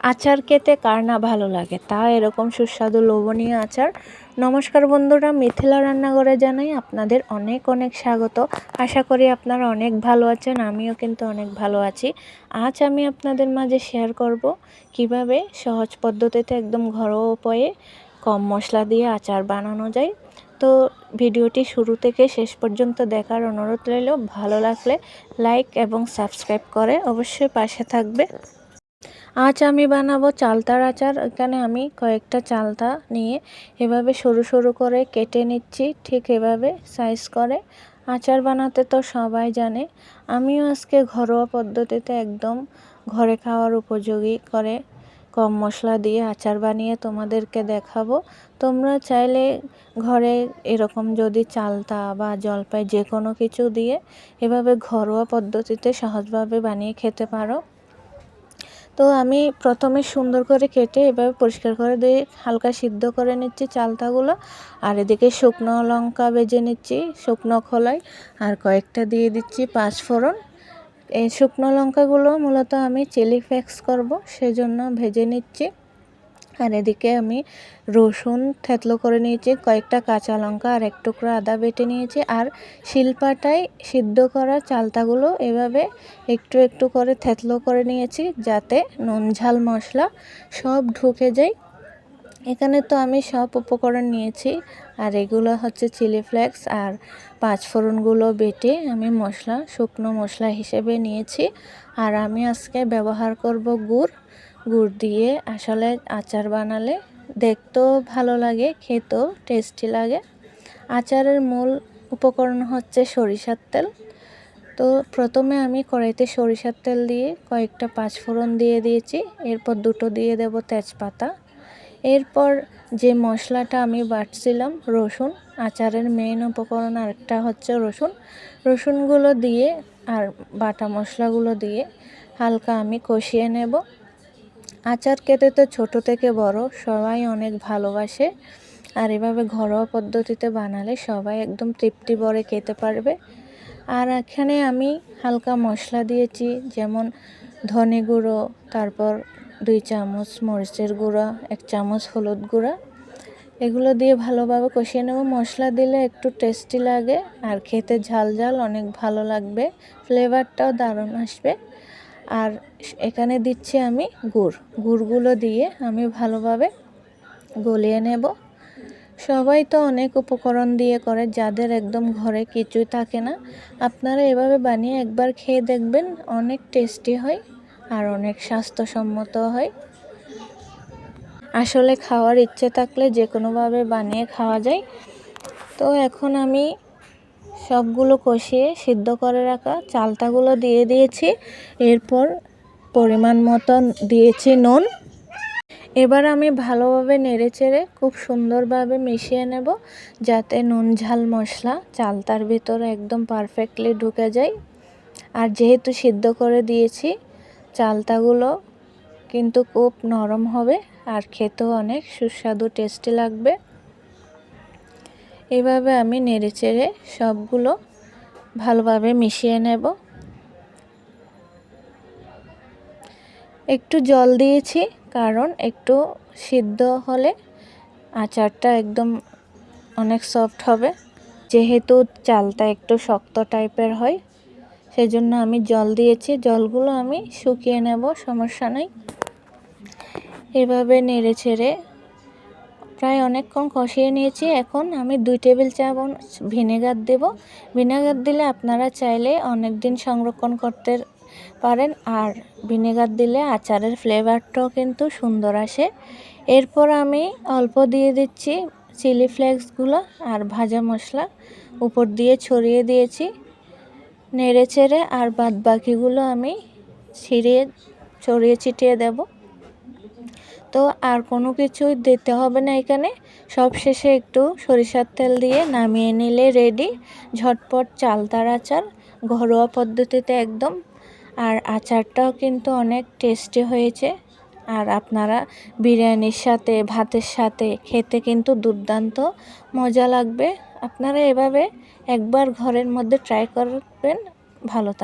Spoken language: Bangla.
আচার খেতে কার না ভালো লাগে? তা এরকম সুস্বাদু লোভনীয় আচার। নমস্কার বন্ধুরা, মিথিলা রান্নাঘরে জানাই আপনাদের অনেক অনেক স্বাগত। আশা করি আপনারা অনেক ভালো আছেন, আমিও কিন্তু অনেক ভালো আছি। আজ আমি আপনাদের মাঝে শেয়ার করব কীভাবে সহজ পদ্ধতিতে একদম ঘরোয়া উপায়ে কম মশলা দিয়ে আচার বানানো যায়। তো ভিডিওটি শুরু থেকে শেষ পর্যন্ত দেখার অনুরোধ রইল। ভালো লাগলে লাইক এবং সাবস্ক্রাইব করে অবশ্যই পাশে থাকবে। আজ আমি বানাবো চালতার আচার। এখানে আমি কয়েকটা চালতা নিয়ে এভাবে সরু সরু করে কেটে নিচ্ছি, ঠিক এভাবে সাইজ করে। আচার বানাতে তো সবাই জানে, আমিও আজকে ঘরোয়া পদ্ধতিতে একদম ঘরে খাওয়ার উপযোগী করে কম মশলা দিয়ে আচার বানিয়ে তোমাদেরকে দেখাবো। তোমরা চাইলে ঘরে এরকম যদি চালতা বা জলপাই যে কোনো কিছু দিয়ে এভাবে ঘরোয়া পদ্ধতিতে সহজভাবে বানিয়ে খেতে পারো। তো আমি প্রথমে সুন্দর করে কেটে এভাবে পরিষ্কার করে দিয়ে হালকা সিদ্ধ করে নিচ্ছি চালতাগুলো। আর এদিকে শুকনো লঙ্কা বেজে নিচ্ছি, শুকনো খোলাই আর কয়েকটা দিয়ে দিচ্ছি পাঁচ পাঁচফোড়ন এই শুকনো লঙ্কাগুলো মূলত আমি চিলি ফ্লেক্স করব, সেজন্য ভেজে নিচ্ছি। আর এদিকে আমি রসুন থেতলো করে নিয়েছি, কয়েকটা কাঁচা লঙ্কা আর এক টুকরো আদা বেটে নিয়েছি আর শিলপাটায় সিদ্ধ করা চালতাগুলো এভাবে একটু একটু করে থেতলো করে নিয়েছি যাতে নুন, ঝাল, মশলা সব ঢুকে যায়। এখানে তো আমি সব উপকরণ নিয়েছি আর এগুলো হচ্ছে চিলি ফ্লেক্স আর পাঁচফোড়নগুলো বেটে আমি মশলা, শুকনো মশলা হিসেবে নিয়েছি। আর আমি আজকে ব্যবহার করব গুড়। গুড় দিয়ে আসলে আচার বানালে দেখতেও ভালো লাগে, খেতেও টেস্টি লাগে। আচারের মূল উপকরণ হচ্ছে সরিষার তেল। তো প্রথমে আমি কড়াইতে সরিষার তেল দিয়ে কয়েকটা পাঁচফোড়ন দিয়ে দিয়েছি, এরপর দুটো দিয়ে দেব তেজপাতা। এরপর যে মশলাটা আমি বাটছিলাম, রসুন, আচারের মেন উপকরণ আরেকটা হচ্ছে রসুন। রসুনগুলো দিয়ে আর বাটা মশলাগুলো দিয়ে হালকা আমি কষিয়ে নেব। আচার খেতে তো ছোট থেকে বড়, সবাই অনেক ভালোবাসে। আর এভাবে ঘরোয়া পদ্ধতিতে বানালে সবাই একদম তৃপ্তি ভরে খেতে পারবে। আর এখানে আমি হালকা মশলা দিয়েছি, যেমন ধনে গুঁড়ো, তারপর দুই চামচ মরিচের গুঁড়া, এক চামচ হলুদ গুঁড়া। এগুলো দিয়ে ভালোভাবে কষিয়ে নেব। মশলা দিলে একটু টেস্টি লাগে, আর খেতে ঝাল ঝাল, অনেক ভালো লাগবে। ফ্লেভারটাও দারুণ আসবে। আর এখানে দিচ্ছি আমি গুড়। গুড়গুলো দিয়ে আমি ভালোভাবে গলিয়ে নেব। সবাই তো অনেক উপকরণ দিয়ে করে, যাদের একদম ঘরে কিছুই থাকে না। আপনারা এভাবে বানিয়ে একবার খেয়ে দেখবেন, অনেক টেস্টি হয় আর অনেক স্বাস্থ্যসম্মত হয়। আসলে খাওয়ার ইচ্ছে থাকলে যে কোনোভাবে বানিয়ে খাওয়া যায়। তো এখন আমি সবগুলো কষিয়ে সিদ্ধ করে রাখা চালতাগুলো দিয়ে দিয়েছি। এরপর পরিমাণ মতন দিয়েছি নুন। এবার আমি ভালোভাবে নেড়ে চেড়ে খুব সুন্দরভাবে মিশিয়ে নেব, যাতে নুন ঝাল মশলা চালতার ভিতরে একদম পারফেক্টলি ঢুকে যায়। আর যেহেতু সিদ্ধ করে দিয়েছি, চালতাগুলো কিন্তু খুব নরম হবে, আর খেতেও অনেক সুস্বাদু টেস্টি লাগবে। এভাবে আমি নেড়ে চেড়ে সবগুলো ভালোভাবে মিশিয়ে নেব। একটু জল দিয়েছি, কারণ একটু সিদ্ধ হলে আচারটা একদম অনেক সফট হবে। যেহেতু চালটা একটু শক্ত টাইপের হয়, সেজন্য আমি জল দিয়েছি। জলগুলো আমি শুকিয়ে নেব, সমস্যা নেই। এভাবে নেড়ে ছেড়ে প্রায় অনেকক্ষণ কষিয়ে নিয়েছি। এখন আমি দুই টেবিল চামচ ভিনেগার দেব। ভিনেগার দিলে আপনারা চাইলে অনেক দিন সংরক্ষণ করতে পারেন। আর ভিনেগার দিলে আচারের ফ্লেভারটাও কিন্তু সুন্দর আসে। এরপর আমি অল্প দিয়ে দিচ্ছি চিলি ফ্লেক্সগুলো আর ভাজা মশলা। উপর দিয়ে ছড়িয়ে দিয়েছি। নেড়ে চেড়ে আর বাদ বাকিগুলো আমি ছিঁড়িয়ে ছড়িয়ে ছিটিয়ে দেব। তো আর কোনো কিছুই দিতে হবে না এখানে। সব শেষে একটু সরিষার তেল দিয়ে নামিয়ে নিলে রেডি ঝটপট চালতার আচার ঘরোয়া পদ্ধতিতে একদম। আর আচারটাও কিন্তু অনেক টেস্টি হয়েছে। আর আপনারা বিরিয়ানির সাথে, ভাতের সাথে খেতে কিন্তু দুর্দান্ত মজা লাগবে। আপনারা এভাবে একবার ঘরের মধ্যে ট্রাই করবেন, ভালো থাকবে।